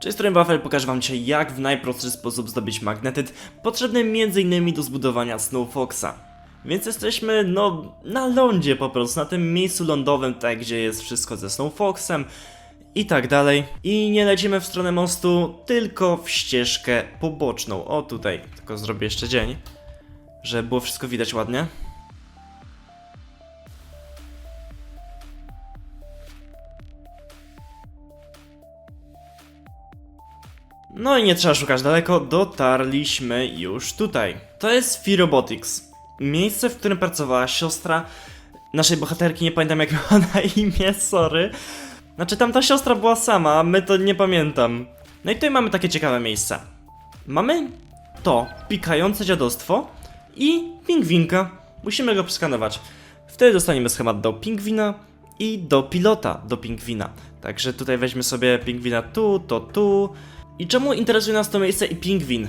Cześć, Strony Wafel, pokażę wam dzisiaj jak w najprostszy sposób zdobyć magnetyt potrzebny m.in. do zbudowania Snow Foxa. Więc jesteśmy, no, na lądzie po prostu, na tym miejscu lądowym, tak, gdzie jest wszystko ze Snow Foxem i tak dalej. I nie lecimy w stronę mostu, tylko w ścieżkę poboczną. O, tutaj, tylko zrobię jeszcze dzień, żeby było wszystko widać ładnie. No i nie trzeba szukać daleko, dotarliśmy już tutaj. To jest Fee Robotics. Miejsce, w którym pracowała siostra naszej bohaterki, nie pamiętam jak miała na imię, sorry. Znaczy tamta siostra była sama, my to nie pamiętam. No i tutaj mamy takie ciekawe miejsca. Mamy to, pikające dziadostwo i pingwinka. Musimy go przeskanować. Wtedy dostaniemy schemat do pingwina i do pilota do pingwina. Także tutaj weźmy sobie pingwina tu, to tu. I czemu interesuje nas to miejsce i pingwin?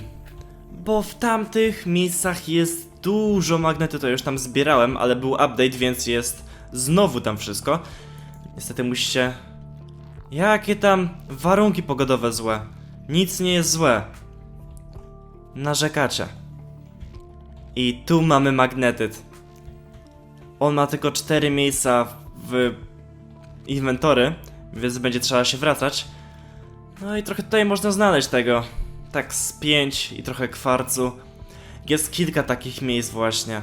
Bo w tamtych miejscach jest dużo magnetu, to już tam zbierałem, ale był update, więc jest znowu tam wszystko. Niestety musicie... Jakie tam warunki pogodowe złe? Nic nie jest złe. Narzekacie. I tu mamy magnetyt. On ma tylko 4 miejsca w inwentory, więc będzie trzeba się wracać. No i trochę tutaj można znaleźć tego. Tak z 5 i trochę kwarcu. Jest kilka takich miejsc właśnie.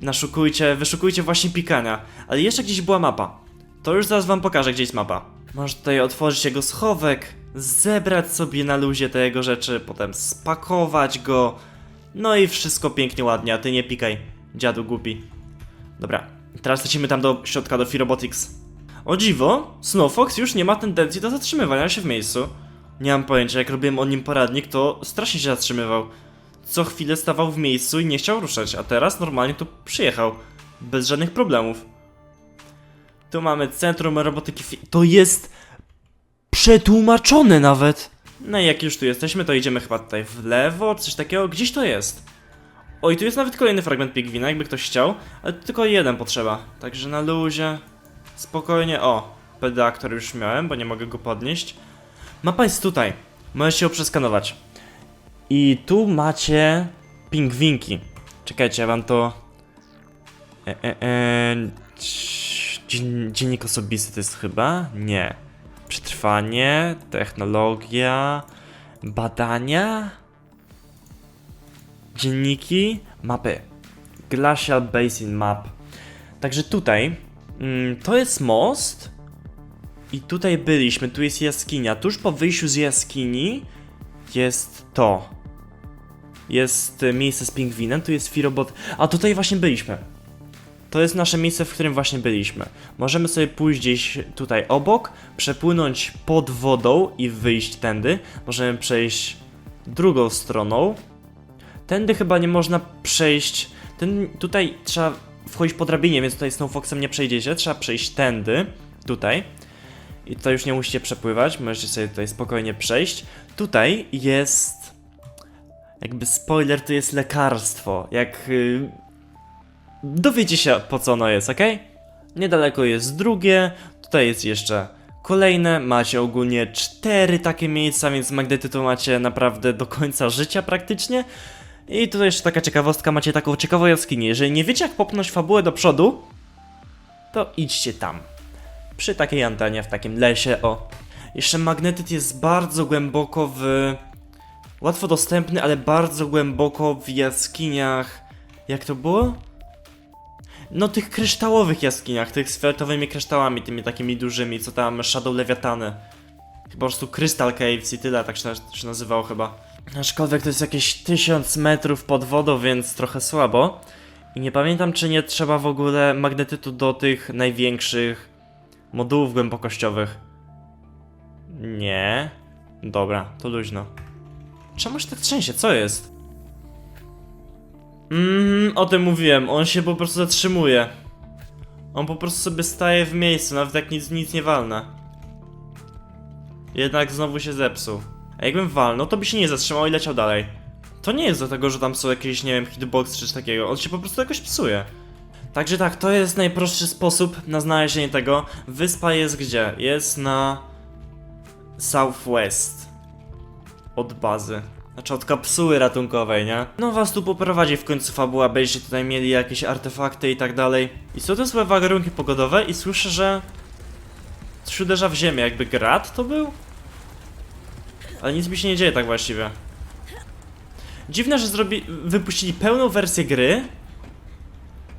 Naszukujcie, wyszukujcie właśnie pikania. Ale jeszcze gdzieś była mapa. To już zaraz wam pokażę, gdzie jest mapa. Możesz tutaj otworzyć jego schowek, zebrać sobie na luzie te jego rzeczy, potem spakować go. No i wszystko pięknie, ładnie, a ty nie pikaj, dziadu głupi. Dobra, teraz lecimy tam do środka, do Fee Robotics. O dziwo, Snowfox już nie ma tendencji do zatrzymywania się w miejscu. Nie mam pojęcia, jak robiłem o nim poradnik, to strasznie się zatrzymywał. Co chwilę stawał w miejscu i nie chciał ruszać, a teraz normalnie tu przyjechał. Bez żadnych problemów. Tu mamy centrum robotyki. To jest przetłumaczone nawet. No i jak już tu jesteśmy, to idziemy chyba tutaj w lewo, coś takiego. Gdzieś to jest. Oj, tu jest nawet kolejny fragment pingwina, jakby ktoś chciał, ale tylko jeden potrzeba. Także na luzie. Spokojnie, o, PDA, który już miałem, bo nie mogę go podnieść. Mapa jest tutaj, możecie ją przeskanować. I tu macie pingwinki. Czekajcie, ja wam to... E, e, e, dzien, dziennik osobisty to jest chyba? Nie. Przetrwanie, technologia, badania, dzienniki, mapy. Glacial Basin Map. Także tutaj to jest most. I tutaj byliśmy, tu jest jaskinia. Tuż po wyjściu z jaskini jest to. Jest e, miejsce z pingwinem, tu jest firobot. A tutaj właśnie byliśmy. To jest nasze miejsce, w którym właśnie byliśmy. Możemy sobie pójść gdzieś tutaj obok, przepłynąć pod wodą i wyjść tędy. Możemy przejść drugą stroną. Tędy chyba nie można przejść. Ten, tutaj trzeba wchodzić po drabinie, więc tutaj Snowfoxem nie przejdziecie. Trzeba przejść tędy, tutaj. I tutaj już nie musicie przepływać, możecie sobie tutaj spokojnie przejść. Tutaj jest. Jakby spoiler, to jest lekarstwo. Jak. Yy, dowiecie się po co ono jest, ok? Niedaleko jest drugie, tutaj jest jeszcze kolejne. Macie ogólnie cztery takie miejsca, więc magnetytu macie naprawdę do końca życia praktycznie. I tutaj jeszcze taka ciekawostka, macie taką ciekawą jaskinię. Jeżeli nie wiecie jak popchnąć fabułę do przodu, to idźcie tam. Przy takiej antenie, w takim lesie, o. Jeszcze magnetyt jest bardzo głęboko w... Łatwo dostępny, ale bardzo głęboko w jaskiniach... Jak to było? No tych kryształowych jaskiniach, tych z fioletowymi kryształami, tymi takimi dużymi, co tam Shadow Leviatany. Chyba po prostu Crystal Caves i tyle, tak się, się nazywało chyba. Aczkolwiek to jest jakieś 1000 metrów pod wodą, więc trochę słabo. I nie pamiętam, czy nie trzeba w ogóle magnetytu do tych największych modułów głębokościowych. Nie. Dobra, to luźno. Czemu się tak trzęsie? Co jest? Mmm, o tym mówiłem. On się po prostu zatrzymuje. On po prostu sobie staje w miejscu, nawet jak nic, nic nie walna. Jednak znowu się zepsuł. A jakbym walnął, to by się nie zatrzymał i leciał dalej. To nie jest dlatego, że tam są jakieś, nie wiem, hitbox czy coś takiego. On się po prostu jakoś psuje. Także tak, to jest najprostszy sposób na znalezienie tego. Wyspa jest gdzie? Jest na Southwest. Od bazy. Znaczy od kapsuły ratunkowej, nie? No was tu poprowadzi w końcu fabuła, będziecie tutaj mieli jakieś artefakty i tak dalej. I są te złe warunki pogodowe i słyszę, że... Coś uderza w ziemię, jakby grad to był? Ale nic mi się nie dzieje tak właściwie. Dziwne, że zrobi... wypuścili pełną wersję gry,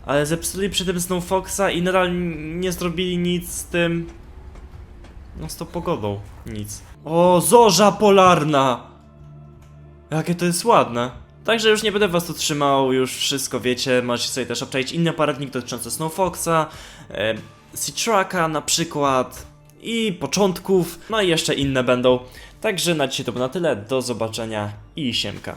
ale zepsuli przy tym Snow Foxa i nadal nie zrobili nic z tym... No z tą pogodą. Nic. O, zorza polarna! Jakie to jest ładne. Także już nie będę was tu trzymał, już wszystko wiecie, możecie sobie też obczaić inny aparatnik dotyczący Snow Foxa, e, Sea Trucka na przykład i początków, no i jeszcze inne będą. Także na dzisiaj to było na tyle, do zobaczenia i siemka.